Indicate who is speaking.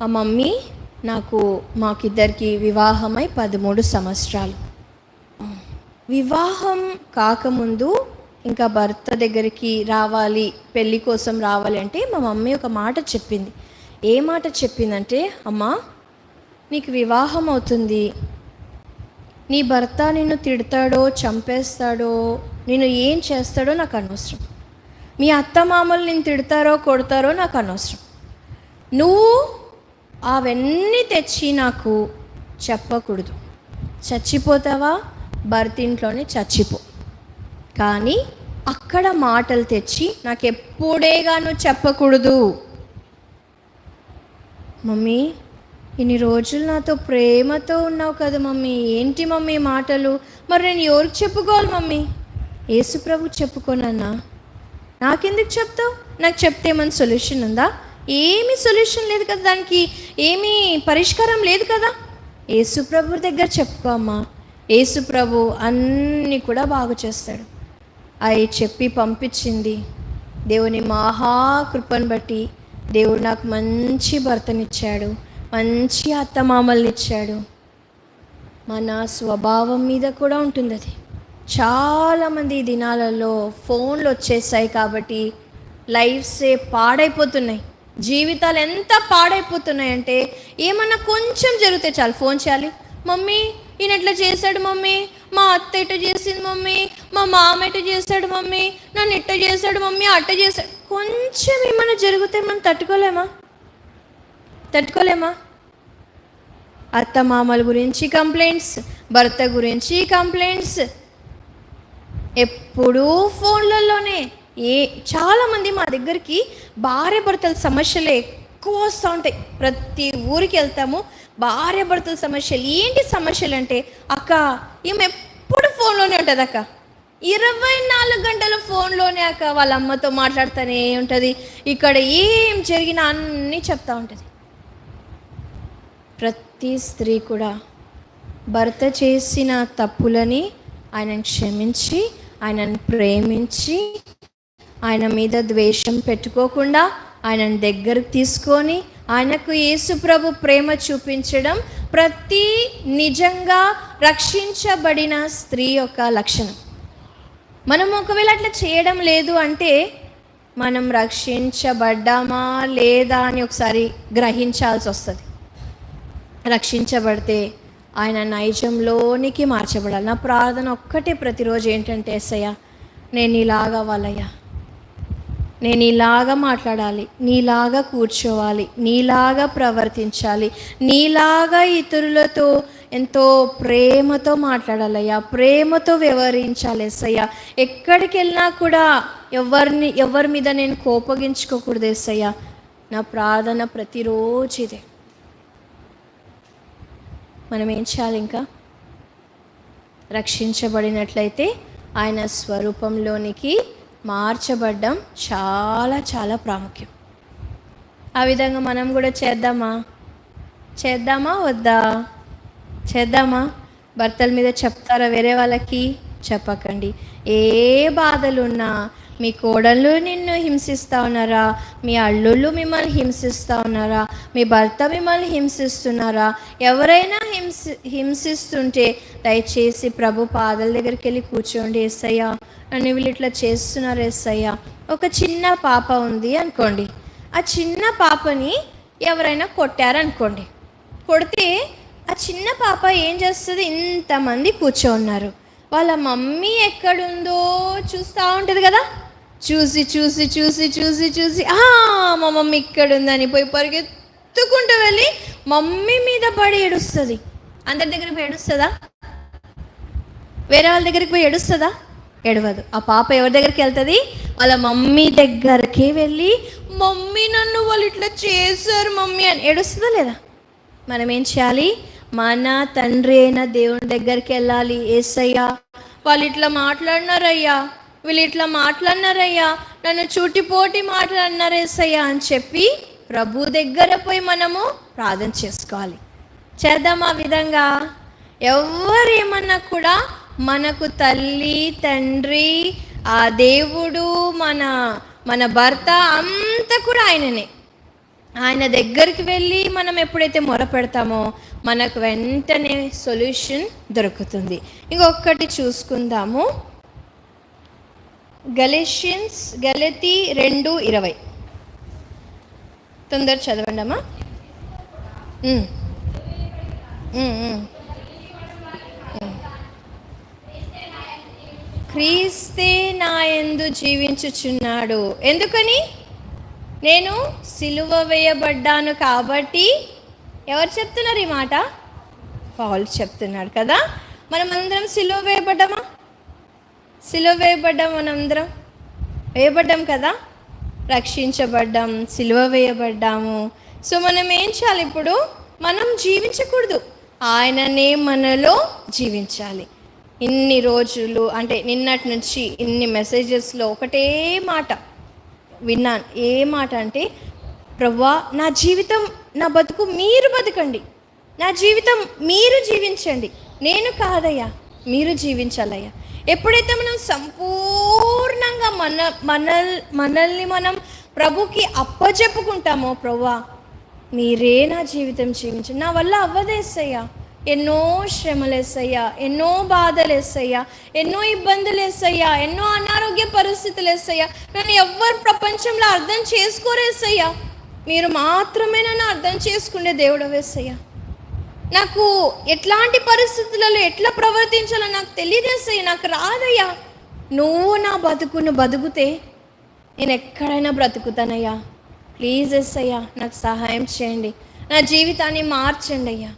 Speaker 1: మా మమ్మీ నాకు మాకిద్దరికి వివాహమై పదమూడు సంవత్సరాలు. వివాహం కాకముందు ఇంకా భర్త దగ్గరికి రావాలి పెళ్ళి కోసం రావాలి అంటే మా మమ్మీ ఒక మాట చెప్పింది. ఏ మాట చెప్పిందంటే అమ్మా నీకు వివాహం అవుతుంది. నీ భర్త నిన్ను తిడతాడో చంపేస్తాడో నేను ఏం చేస్తాడో నాకు అనవసరం. మీ అత్తమామలు నేను తిడతారో కొడతారో నాకు అనవసరం. నువ్వు అవన్నీ తెచ్చి నాకు చెప్పకూడదు. చచ్చిపోతావా? భర్త ఇంట్లోనే చచ్చిపో. కానీ అక్కడ మాటలు తెచ్చి నాకు ఎప్పుడేగాను చెప్పకూడదు. మమ్మీ ఇన్ని రోజులు నాతో ప్రేమతో ఉన్నావు కదా మమ్మీ. ఏంటి మమ్మీ మాటలు? మరి నేను ఎవరికి చెప్పుకోవాలి మమ్మీ? యేసుప్రభు చెప్పుకోనన్నా నాకెందుకు చెప్తావు? నాకు చెప్తే ఏమైనా సొల్యూషన్ ఉందా? ఏమీ సొల్యూషన్ లేదు కదా దానికి. ఏమీ పరిష్కారం లేదు కదా. యేసుప్రభు దగ్గర చెప్పుకో అమ్మా. యేసుప్రభు అన్నీ కూడా బాగు చేస్తాడు. అవి చెప్పి పంపించింది. దేవుని మహాకృపను బట్టి దేవుడు నాకు మంచి భర్తనిచ్చాడు. మంచి అత్తమామల్ని ఇచ్చాడు మన స్వభావం మీద కూడా ఉంటుంది అది చాలామంది దినాలలో ఫోన్లు వచ్చేసాయి కాబట్టి లైఫ్సే పాడైపోతున్నాయి. జీవితాలు ఎంత పాడైపోతున్నాయి అంటే ఏమన్నా కొంచెం జరిగితే చాలు. ఫోన్ చేయాలి. మమ్మీ ఈయన ఎట్లా చేశాడు మమ్మీ? మా అత్త ఇట చేసింది మమ్మీ? మా మామ ఇట చేశాడు మమ్మీ? నన్ను ఇట్ట చేశాడు మమ్మీ? అట్ట చేశాడు కొంచెం ఏమైనా జరిగితే మనం తట్టుకోలేమా? తట్టుకోలేమా? అత్త మామల గురించి కంప్లైంట్స్ భర్త గురించి కంప్లైంట్స్. ఎప్పుడూ ఫోన్లలోనే. ఏ చాలామంది మా దగ్గరికి భార్య భర్తల సమస్యలు ఎక్కువ వస్తూ ఉంటాయి. ప్రతి ఊరికి వెళ్తాము. భార్య భర్తల సమస్యలు ఏంటి సమస్యలు అంటే అక్క ఈమె ఎప్పుడు ఫోన్లోనే ఉంటుంది అక్క. ఇరవై నాలుగు గంటలు ఫోన్లోనే అక్క వాళ్ళ అమ్మతో మాట్లాడుతూనే ఉంటుంది. ఇక్కడ ఏం జరిగినా అన్నీ చెప్తా ఉంటుంది. ప్రతి స్త్రీ కూడా భర్త చేసిన తప్పులని ఆయనను క్షమించి ఆయనను ప్రేమించి ఆయన మీద ద్వేషం పెట్టుకోకుండా ఆయనను దగ్గరకు తీసుకొని ఆయనకు యేసుప్రభు ప్రేమ చూపించడం ప్రతి నిజంగా రక్షించబడిన స్త్రీ యొక్క లక్షణం. మనం ఒకవేళ అట్లా చేయడం లేదు అంటే మనం రక్షించబడ్డామా లేదా అని ఒకసారి గ్రహించాల్సి వస్తుంది. రక్షించబడితే ఆయన నైజంలోనికి మార్చబడాలి. నా ప్రార్థన ఒక్కటే ప్రతిరోజు ఏంటంటే ఎస్సయ్య నేను ఇలాగవ్వాలయ్యా. నేను ఇలాగా మాట్లాడాలి నీలాగా కూర్చోవాలి నీలాగా ప్రవర్తించాలి నీలాగా ఇతరులతో ఎంతో ప్రేమతో మాట్లాడాలయ్యా ప్రేమతో వ్యవహరించాలి ఎస్సయ్యా ఎక్కడికి వెళ్ళినా కూడా ఎవరిని ఎవరి మీద నేను కోపగించుకోకూడదు ఎస్సయ్యా నా ప్రార్థన ప్రతిరోజు ఇదే. మనం ఏం చేయాలి ఇంకా? రక్షించబడినట్లయితే ఆయన స్వరూపంలోనికి మార్చబడ్డం చాలా చాలా ప్రాముఖ్యం. ఆ విధంగా మనం కూడా చేద్దామా? చేద్దామా? వద్దా? చేద్దామా? భర్తల మీద చెప్తారా వేరే వాళ్ళకి? చెప్పకండి. ఏ బాధలున్నా మీ కోడళ్ళు నిన్ను హింసిస్తూ ఉన్నారా? మీ అల్లుళ్ళు మిమ్మల్ని హింసిస్తూ ఉన్నారా? మీ భర్త మిమ్మల్ని హింసిస్తున్నారా? ఎవరైనా హింసి హింసిస్తుంటే దయచేసి ప్రభు పాదల దగ్గరికి వెళ్ళి కూర్చోండి ఎస్సయ్యా అని వీళ్ళు ఇట్లా చేస్తున్నారు ఎస్సయ్యా ఒక చిన్న పాప ఉంది అనుకోండి. ఆ చిన్న పాపని ఎవరైనా కొట్టారనుకోండి. కొడితే ఆ చిన్న పాప ఏం చేస్తుంది? ఇంతమంది కూర్చో ఉన్నారు వాళ్ళ మమ్మీ ఎక్కడుందో చూస్తూ ఉంటుంది కదా. చూసి చూసి చూసి చూసి చూసి మా మమ్మీ ఇక్కడ ఉందని పోయి పరిగెత్తుకుంటూ వెళ్ళి మమ్మీ మీద పడి ఏడుస్తుంది. అందరి దగ్గరికి పోయి ఏడుస్తుందా? వేరే వాళ్ళ దగ్గరికి పోయి ఏడుస్తుందా? ఎడవదు ఆ పాప ఎవరి దగ్గరికి వెళ్తుంది? వాళ్ళ మమ్మీ దగ్గరికి వెళ్ళి మమ్మీ నన్ను వాళ్ళు ఇట్లా చేశారు మమ్మీ అని. ఏడుస్తుందా లేదా? మనం ఏం చేయాలి? మన తండ్రి అయిన దేవుని దగ్గరికి వెళ్ళాలి. ఏసయ్యా వాళ్ళు ఇట్లా మాట్లాడినారయ్యా వీళ్ళు ఇట్లా మాట్లాడినారయ్యా నన్ను చూటిపోటి మాట్లాడినారు ఏసయ్యా అని చెప్పి ప్రభు దగ్గర పోయి మనము ప్రార్థన చేసుకోవాలి. చేద్దాం ఆ విధంగా ఎవరేమన్నా కూడా మనకు తల్లి తండ్రి ఆ దేవుడు మన మన భర్త అంతా కూడా ఆయననే. ఆయన దగ్గరికి వెళ్ళి మనం ఎప్పుడైతే మొరపెడతామో మనకు వెంటనే సొల్యూషన్ దొరుకుతుంది. ఇంకొకటి చూసుకుందాము. గలేషియన్స్ గలతి రెండు ఇరవై. తొందర చదవండి అమ్మా క్రీస్తే నా ఎందు జీవించుచున్నాడు. ఎందుకని? నేను సిలువ వేయబడ్డాను కాబట్టి ఎవరు చెప్తున్నారు ఈ మాట? పాల్ చెప్తున్నాడు కదా. మనం అందరం సిలువ వేయబడ్డామా? సిలువ వేయబడ్డాం మనందరం. వేయబడ్డాం కదా. రక్షించబడ్డాం సిలువ వేయబడ్డాము. సో మనం ఏం చేయాలి ఇప్పుడు? మనం జీవించకూడదు. ఆయననే మనలో జీవించాలి. ఇన్ని రోజులు అంటే నిన్నటి నుంచి ఇన్ని మెసేజెస్లో ఒకటే మాట విన్నాను. ఏ మాట అంటే ప్రవ్వా నా జీవితం నా బతుకు మీరు బతకండి. నా జీవితం మీరు జీవించండి. నేను కాదయ్యా మీరు జీవించాలయ్యా. ఎప్పుడైతే మనం సంపూర్ణంగా మన మన మనల్ని మనం ప్రభుకి అప్పచెప్పుకుంటామో ప్రవ్వా మీరే నా జీవితం జీవించండి. నా వల్ల అవ్వదేసయ్యా. ఎన్నో శ్రమలు వేసయ్యా ఎన్నో బాధలు ఎన్నో ఇబ్బందులు వేసయ్యా ఎన్నో అనారోగ్య పరిస్థితులు వేసయ్యా. నన్ను ఎవ్వరు ప్రపంచంలో అర్థం చేసుకోరేసయ్యా మీరు మాత్రమే నన్ను అర్థం చేసుకునే దేవుడు వేసయ్యా. నాకు ఎట్లాంటి పరిస్థితులలో ఎట్లా ప్రవర్తించాలో నాకు తెలియదేసయ్యా నాకు రాదయ్యా. నువ్వు నా బతుకును బతుకుతే నేను ఎక్కడైనా బ్రతుకుతానయ్యా. ప్లీజ్ ఎస్ అయ్యా నాకు సహాయం చేయండి. నా జీవితాన్ని మార్చండి అయ్యా.